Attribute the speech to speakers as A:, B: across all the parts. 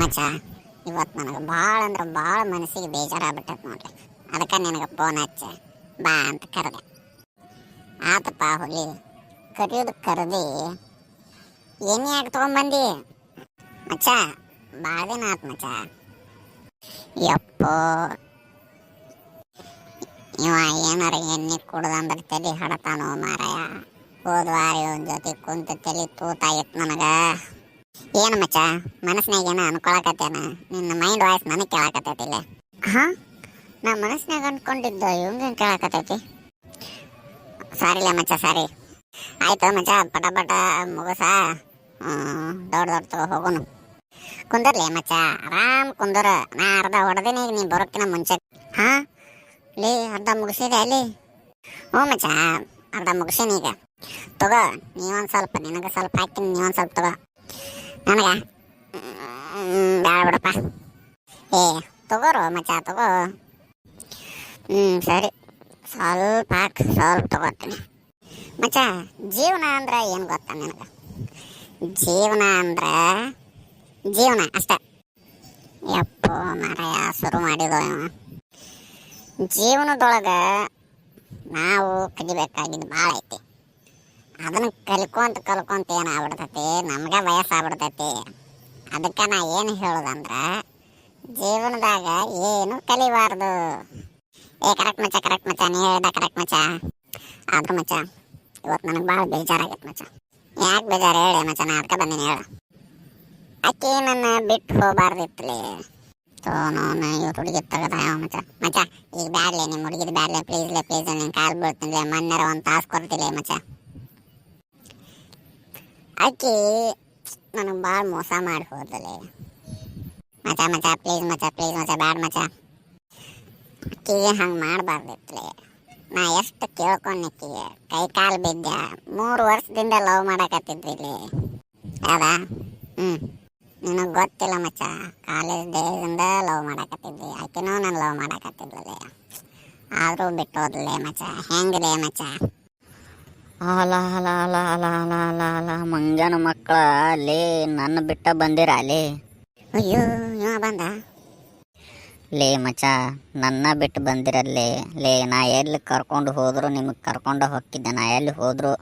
A: ಮಚ್ಚ ಇವತ್ತು ನನಗೆ ಭಾಳ ಅಂದ್ರೆ ಭಾಳ ಮನಸ್ಸಿಗೆ ಬೇಜಾರಾಗ್ಬಿಟ್ಟೈತೆ ನೋಡ್ರಿ. ಅದಕ್ಕೆ ನಿನಗೆ ಫೋನ್ ಹಚ್ಚ. ಬಾ ಅಂತ ಕರೆದೆ. ಆತಪ್ಪ ಹುಲಿ ಕರೆಯೋದು ಕರೆದಿ. ಏನೇ ಯಾಕೆ ತೊಗೊಂಬಂದು? ಮಚ್ಚ ಭಾಳ ದಿನ ಆತು ಮಚ್ಚ. ಯಪ್ಪೋ. ಇವ ಏನಾರ ಎಣ್ಣೆ ಕುಡ್ದಂದ್ರೆ ತಲೆ ಹಡತಾನೋ ಮಾರಾಯ. ಹೋದ್ವಾರ ಜೊತೆ ಕುಂತ ತಲೆ ತೂತಾಗಿತ್ತು ನನಗ. ಏನು ಮಚ್ಚ? ಮನಸ್ಸಿನಾಗ ಏನೋ ಅನ್ಕೊಳಕತ್ತೇನ? ನಿನ್ನ ಮೈಂಡ್ ವಾಯ್ಸ್ ನನಗೆ ಕೇಳಕತ್ತೈತಿಲ್ಲ. ಹಾ? ನಾ ಮನಸ್ಸಿನಾಗ ಅನ್ಕೊಂಡಿದ್ದ ಇವಂಗ ಕೇಳಕತ್ತೈತಿ? ಸಾರಿಲ್ಲ ಮಚ್ಚ ಸಾರಿ. ಆಯ್ತು ಮಚ್ಚ ಪಟ ಪಟ ಮುಗಸ. ದೊಡ್ಡ ದೊಡ್ಡ ತಗೋ ಹೋಗೋನು. ಕುಂದರ್ಲಿ ಮಚ್ಚ ಆರಾಮ್ ಕುಂದರ. ನಾ ಅರ್ಧ ಹೊಡೆದಿನಿ ಈಗ ನೀ ಬರೋಕ್ಕಿನ ಮುಂಚೆ. ಹಾ? ಲೇ ಅರ್ಧ ಮುಗಿಸಿದೆ ಅಲ್ಲಿ? ಹ್ಞೂ ಮಚ್ಚ ಅರ್ಧ ಮುಗಿಸೀನಿ ಈಗ. ತಗೋ ನೀವೊಂದು ಸ್ವಲ್ಪ ನಿನಗೆ ಸ್ವಲ್ಪ ಹಾಕ್ತೀನಿ ನೀವೊಂದು ಸ್ವಲ್ಪ ತಗೋ. ನನಗ ಬೇಡ ಬಿಡಪ್ಪ. ಏ, ತಗೋರು ಮಚ್ಚ, ತಗೋ. ಹ್ಞೂ ಸರಿ. ಸ್ವಲ್ಪ ಹಾಕಿ, ಸ್ವಲ್ಪ ತಗೋತೀನಿ. ಮಚ್ಚ, ಜೀವನ ಅಂದ್ರೆ ಏನು ಗೊತ್ತಾ ನಿನಗೆ? ಜೀವನ ಅಂದ್ರೆ, ಜೀವನ ಅಷ್ಟೇ. ಯಪ್ಪೋ ಮಾರಾಯ, ಶುರು ಮಾಡಿದೋ ಜೀವನದೊಳಗೆ ನಾವು ಕಲಿಬೇಕಾಗಿದ್ದು ಭಾಳ ಐತಿ. ಅದನ್ನ ಕಲ್ಕೊಂತ ಕಲ್ಕೊಂತ ಏನಾಗ್ಬಿಡ್ತೈತಿ? ನಮ್ಗೆ ವಯಸ್ಸಾಗ್ಬಿಡ್ತೈತಿ. ಅದಕ್ಕೆ ನಾ ಏನು ಹೇಳೋದಂದ್ರೆ, ಜೀವನದಾಗ ಏನು ಕಲಿಬಾರ್ದು. ಏ ಕರೆಕ್ಟ್ ಮಚ್ಚ ಕರೆಕ್ಟ್ ಮಚ್ಚ, ನೀ ಹೇಳ್ದ ಕರೆಕ್ಟ್ ಮಚ್ಚ. ಆದ್ರೂ ಮಚ್ಚ ಇವತ್ತು ನನಗೆ ಭಾಳ ಬೇಜಾರಾಗೈತೆ ಮಚ್ಚ. ಯಾಕೆ ಬೇಜಾರು ಹೇಳಿ ಮಚ್ಚ, ನಾ ಅದಕ್ಕೆ ಬಂದೀನಿ ಹೇಳು. ಅಕ್ಕಿ ನನ್ನ ಬಿಟ್ಟು ಹೋಗ್ಬಾರ್ದಿತ್ತಲಿ ಸೊ ನಾನು ಇವತ್ತು ಹುಡುಗಿ ತೆಗದ ಮಚ್ಚ. ಮಚ್ಚ, ಈಗ ಬ್ಯಾಡ್ಲೆ ನಿಮ್ಮ ಹುಡುಗಿದ ಬ್ಯಾಡ್ಲೆ. ಪ್ಲೀಸ್ಲೆ ಪ್ಲೀಸ್ ನಿನ್ನ ಕಾಲು ಬೀಳ್ತೀನಿ ಮಣ್ಣರ ಒಂದು ತಾಸು ಕೊಡ್ತಿಲ್ಲ ಮಚ್ಚ. ಅಕ್ಕಿ. ನನಗೆ ಭಾಳ ಮೋಸ ಮಾಡಿ ಹೋದಲೆ. ಮಚ ಮಚ ಪ್ಲೀಸ್ ಮಚ ಪ್ಲೀಸ್ ಮಚ, ಬ್ಯಾಡ ಮಚ. ಅಕ್ಕಿಗೆ ಹಂಗೆ ಮಾಡಬಾರ್ದಿತ್ಲೆ. ನಾ ಎಷ್ಟು ಕೇಳ್ಕೊಂಡು ಅಕ್ಕಿಗೆ. ಕೈ ಕಾಲು ಬಿದ್ದ. ಮೂರು ವರ್ಷದಿಂದ ಲವ್ ಮಾಡಕತ್ತಿದ್ವಿ ಇಲ್ಲಿ. ಹೌದಾ? ಹ್ಞೂ ನಿನಗೆ ಗೊತ್ತಿಲ್ಲ ಮಚ್ಚ ಕಾಲೇಜ್ ಡೇಸಿಂದ ಲವ್ ಮಾಡಕತ್ತಿದ್ವಿ. ಆಕೆನೂ ನಾನು ಲವ್ ಮಾಡಕತ್ತಿದ್ಲಲೆ ಆದರೂ ಬಿಟ್ಟು ಹೋದ್ಲೆ ಮಚ್ಚ ಹೆಂಗಿದೆ ಮಚ್ಚ
B: ಅಲ ಅಲ ಅಲ ಅಲ ಅಲ ಅಲ ಅಲ ಮಂಜನ ಮಕ್ಕಳ ಲೇ ನನ್ನ ಬಿಟ್ಟ ಬಂದಿರ ಲೇ.
A: ಅಯ್ಯೋ ಇವ ಬಂದ?
B: ಲೇ ಮಚ ನನ್ನ ಬಿಟ್ಟು ಬಂದಿರಲ್ಲೇ ಲೇ. ನಾ ಎಲ್ಲಿ ಕರ್ಕೊಂಡು ಹೋದ್ರು ನಿಮಗೆ ಕರ್ಕೊಂಡು ಹೊಕ್ಕಿದ್ದೆ. ನಾ ಎಲ್ಲಿ ಹೋದ್ರು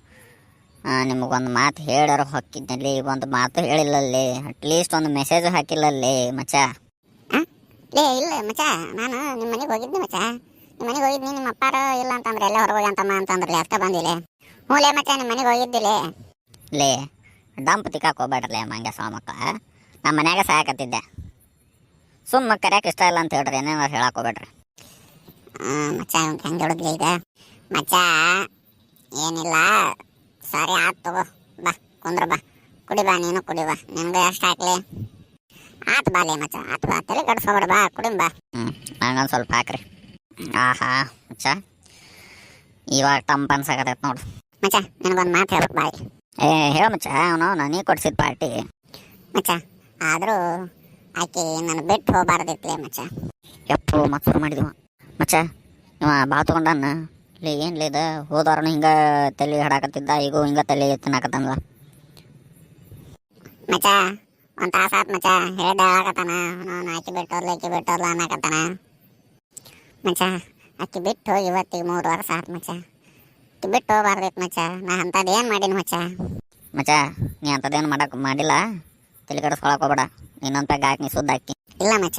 B: ನಿಮಗೊಂದು ಮಾತು ಹೇಳಾರ ಹೊಕ್ಕಿದ್ದಲ್ಲಿ ಒಂದು ಮಾತು ಹೇಳಿಲ್ಲಲ್ಲೇ ಅಟ್ಲೀಸ್ಟ್ ಒಂದು ಮೆಸೇಜ್ ಹಾಕಿಲ್ಲಲ್ಲೇ ಮಚ
A: ಲೇ ಇಲ್ಲ ಮಚ ನಾನು ನಿಮ್ಮ ಮನೆಗೆ ಹೋಗಿದ್ದೆ ಮಚ ನಿಮ್ಮ ಮನೆಗೆ ಹೋಗಿದ್ನಿ ನಿಮ್ಮ ಅಪ್ಪಾರ ಇಲ್ಲ ಅಂತಂದ್ರೆ ಎಲ್ಲ ಹೊರಗೆ ಹೋಗಿ ಅಂತಮ್ಮ ಅಂತಂದ್ರೆ ಅದಕ್ಕೆ ಬಂದಿಲೆ. ಹ್ಞೂ ಲೇ ಮಚ್ಚ ನಿಮ್ಮ ಮನೆಗೆ ಹೋಗಿದ್ದಿಲೆ
B: ಲೇ ದಂಪತಿ ತಿಕ್ಕಾಕ್ ಹೋಗ್ಬೇಡ್ರಲೇ ಮಂಗ್ಯ ಸಹ ಮಕ್ಕಳ. ನಮ್ಮ ಮನ್ಯಾಗ ಸಾಯಕತ್ತಿದ್ದೆ. ಸುಮ್ಮ ಕರೆಯಕ್ಕೆ ಇಷ್ಟ ಇಲ್ಲ ಅಂತ ಹೇಳ್ರಿ ಏನೇನೋ ಹೇಳಕ್ ಹೋಗ್ಬೇಡ್ರಿ.
A: ಮಚ್ಚ ಹೆಂಗೆ ಹೇಳಿದ್ಲಿ ಈಗ? ಮಚ್ಚ ಏನಿಲ್ಲ. ಸರಿ ಆತ್ ತಗೋ. ಬಾ ಕುಂದ್ರ ಬಾ. ಕುಡಿ ಬಾ ನೀನು ಕುಡಿ ಬಾ. ನಿನ್ಗೆ ಎಷ್ಟು ಹಾಕ್ಲಿ? ಆತ್ ಬಾಲೆ ಮಚ್ಚ ಆತ್ ಬಾ. ತಲೆ ಕಡ್ಸ್ಕೊಬೇಡ ಬಾ ಕುಡಿ ಬಾ.
B: ಹ್ಞೂ ನಂಗೊಂದು ಸ್ವಲ್ಪ ಹಾಕ್ರಿ. ಆಹಾ ಮಚ್ಚ. ಇವಾಗ ತಂಪ ಅನ್ಸಕತ್ತೈತೆ ನೋಡು.
A: ಮಚ್ಚ ನಿನಗೊಂದು ಮಾತು ಹೇಳ್ಬೇಕು ಬಾಯಿ.
B: ಏ ಹೇಳ ಮಚ್ಚ ಅವನು ನನಗೆ ಕೊಡ್ಸಿದ ಪಾರ್ಟಿ
A: ಮಚ್ಚ ಆದರೂ ಆಕೆ ನನ್ನ ಬಿಟ್ಟು ಹೋಗ್ಬಾರ್ದಿತ್ಲೆ ಮಚ್ಚ.
B: ಯಪ್ಪು ಮತ್ತೆ ಶುರು ಮಾಡಿದ್ವ. ಮಚ್ಚ ಇವ ಬಾ ತೊಗೊಂಡನ್ನ ಲೇ ಏನು ಲೇದ ಹೋದವ್ರನು ಹಿಂಗೆ ತಲೆ ಹಾಡಾಕತ್ತಿದ್ದ ಈಗ ಹಿಂಗೆ ತಲೆ ತಿನ್ನಾಕತ್ತಂದ
A: ಮಚ್ಚ ಒಂದು ತಾಸು ಆತ್ ಮಚ್ಚ ಹೇಳ್ದ ಹೇಳಕತ್ತಾನ. ನಾನು ಆಕೆ ಬಿಟ್ಟೋದ್ಲ ಆಕೆ ಬಿಟ್ಟೋದ್ಲ ಅನ್ನಕತ್ತಾನ. ಮಚ್ಚ ಆಕೆ ಬಿಟ್ಟು ಹೋಗಿ ಇವತ್ತಿಗೆ ಮೂರು ವರ್ಷ ಆತ್ ಮಚ್ಚ. ಆಕಿ ಬಿಟ್ಟು ಹೋಗ್ಬಾರ್ದಿತ್ತು ಮಚ್ಚ. ನಾ ಅಂಥದ್ದು ಏನು ಮಾಡೀನಿ ಮಚ್ಚ?
B: ಮಚ್ಚ ನೀ ಅಂಥದ್ದೇನು ಮಾಡಕ್ ಮಾಡಿಲ್ಲ. ತಲೆ ಕೆಡಿಸ್ಕೊಳಕ್ ಹೋಗ್ಬೇಡ. ಇನ್ನೊಂದು ಪ್ಯಾಕ್ ಹಾಕಿ ನೀ ಸುದ್ದ ಹಾಕಿ.
A: ಇಲ್ಲ ಮಚ್ಚ.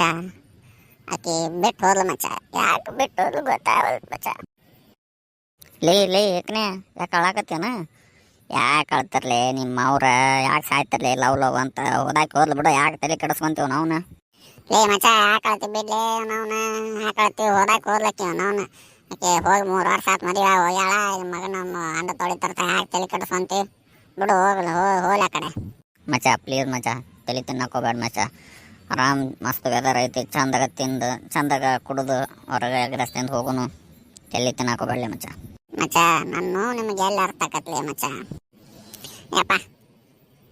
A: ಆಕಿ ಬಿಟ್ಟು ಹೋದ್ಲು ಮಚ್ಚ. ಯಾಕೆ ಬಿಟ್ಟು ಹೋದ್ಲು ಗೊತ್ತಾಗಲ್ಲ ಮಚ್ಚ.
B: ಲೇ ಲೇ ಏಕನೇ ಯಾಕೆ ಅಳಾಕತ್ತೇನ ಯಾಕೆ ಅಳ್ತಾರಲೇ ನಿಮ್ಮ ಅವ್ರ? ಯಾಕೆ ಸಾಯ್ತಾರಲೇ ಲವ್ ಲವ್ ಅಂತ ಹೋದಾಕಿ ಹೋದ್ಲು ಬಿಡು. ಯಾಕೆ ತಲೆ ಕೆಡಿಸ್ಕೊಂತೀವಿ ನಾವ್ನ?
A: ಲೇ ಮಚ್ಚ ಬಿಡ್ಲೇ ಬಿಡ್ಲೆ ನಾವ್ನ? ಹಾಕಳತಿ ಹೋದಾಕ ಹೋದ್ಲಕ್ಕಿ ನಾವ್ನ. ಆಕೆ ಹೋಗಿ ಮೂರು ವರ್ಷ ಆತ್ ಮದುವೆ ಹೋಗ್ಯಾಳ ಮಗ ಮಗನ ಅಂಡ ತೊಳಿತಾರ ಯಾಕೆ ತಲೆ ಕೆಡಿಸ್ಕೊಂತಿ? ಬಿಡು ಹೋಗಲ್ಲ ಹೋ ಹೋಗ್ಲ ಆ ಕಡೆ.
B: ಮಚ ಪ್ಲೀಸ್ ಮಚ ತಲೆ ತಿನ್ನಕೋಬೇಡ ಮಚ ಆರಾಮ್ ಮಸ್ತ್ ವೆದರ್ ಐತಿ ಚಂದಾಗ ತಿಂದು ಚಂದಾಗ ಕುಡಿದು ಹೊರಗೆ ರಸ್ತೆಯಿಂದ ಹೋಗುನು. ತಲೆ ತಿನ್ನಕ್ಕೆ ಮಚ ಮಚ
A: ನನ್ನ ನಾನು ನಿಮಗೆ ಎಲ್ಲ ಅರ್ಥ ಆಕತ್ಲಿ ಮಚ ಯಪ್ಪ.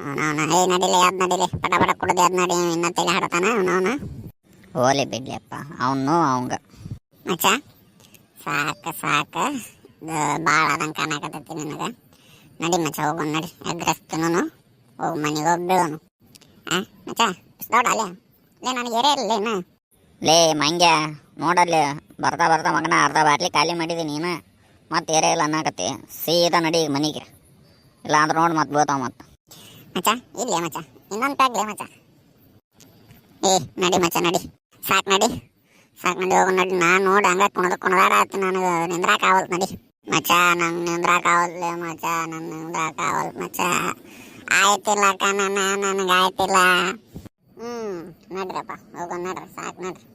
A: ಅವನವನ ಏ ನಡಿಲಿ ಅದ್ ನಡಿಲಿ? ಪಟ ಪಟ ಕುಡ್ದು ಯಾವ್ದು ನಡಿ ಇನ್ನ ತಲೆ ಹಾಡತಾನ ಅವನವನ
B: ಹೋಲಿ ಬಿಡ್ಲಿಯಪ್ಪ ಅವನು ಅವಂಗ.
A: ಮಚ್ಚ. ಸಾಕ ಸಾಕ. ಭಾಳ ಆದಂಗೆ ಕಾಣಕತ್ತೈತಿ ನನಗೆ. ನಡಿ ಮಚ್ಚ ಹೋಗೋಣ ನಡಿ. ಎಗ್ರೆಸ್ ತಿನ್ನೋನು. ಹೋಗಿ ಮನೆಗೆ ಹೋಗಿ ಬೀಳೋನು. ಆ ಮಚ್ಚ ದೊಡ್ಡ ಅಲ್ಲೇ? ಲೇ ನನಗೆ ಎರೆ ಇರಲೇನ
B: ಲೇ ಮಂಗ್ಯ ನೋಡಲ್ಲಿ ಬರ್ತಾ ಬರ್ತಾ ಮಗನ ಅರ್ಧ ಬಾಟ್ಲಿ ಖಾಲಿ ಮಾಡಿದ್ದೀನಿ ನೀನು. ಮತ್ತೆ ಏರೇ ಇಲ್ಲ ಅನ್ನಕತ್ತಿ. ಸೀದಾ ನಡಿ ಈಗ ಮನೆಗೆ. ಇಲ್ಲ ಅಂದ್ರೆ ನೋಡಿ ಮತ್ತೆ ಬೀಳ್ತಾವ ಮತ್ತೆ.
A: ಮಚ್ಚ ಇಲ್ಲೇ ಮಚ್ಚ. ಇನ್ನೊಂದು ಪ್ಯಾಕ್ಲೆ ಮಚ್ಚ. ಏ ನಡಿ ಮಚ್ಚ ನಡಿ. ಸಾಕು ನಡಿ. ಸಾಕು ನಡಿ ಹೋಗಿ ನಡಿ, ನಾನು ನೋಡಿ ಹಂಗ ಕುಣದ ಕುಣದಾಡ ಆತು ನನಗೆ. ನಿಂದ್ರಾಕ ಆಗವಲ್ತು ನಡಿ. ಮಚ ನಂಗೆ ನಿಂದ್ರಾಕ ಆಗವಲ್ಲೆ ಮಚ ನನ್ನ ನಿಂದ್ರಾಕ ಆವಲ್ ಮಚ ಆಯ್ತಿಲ್ಲ ಕಣ ನನಗೆ ಆಯ್ತಿಲ್ಲ. ಹ್ಞೂ ನಡ್ರಪ್ಪ, ಹೋಗೋ ನಡ್ರಿ, ಸಾಕು ನಡ್ರಿ.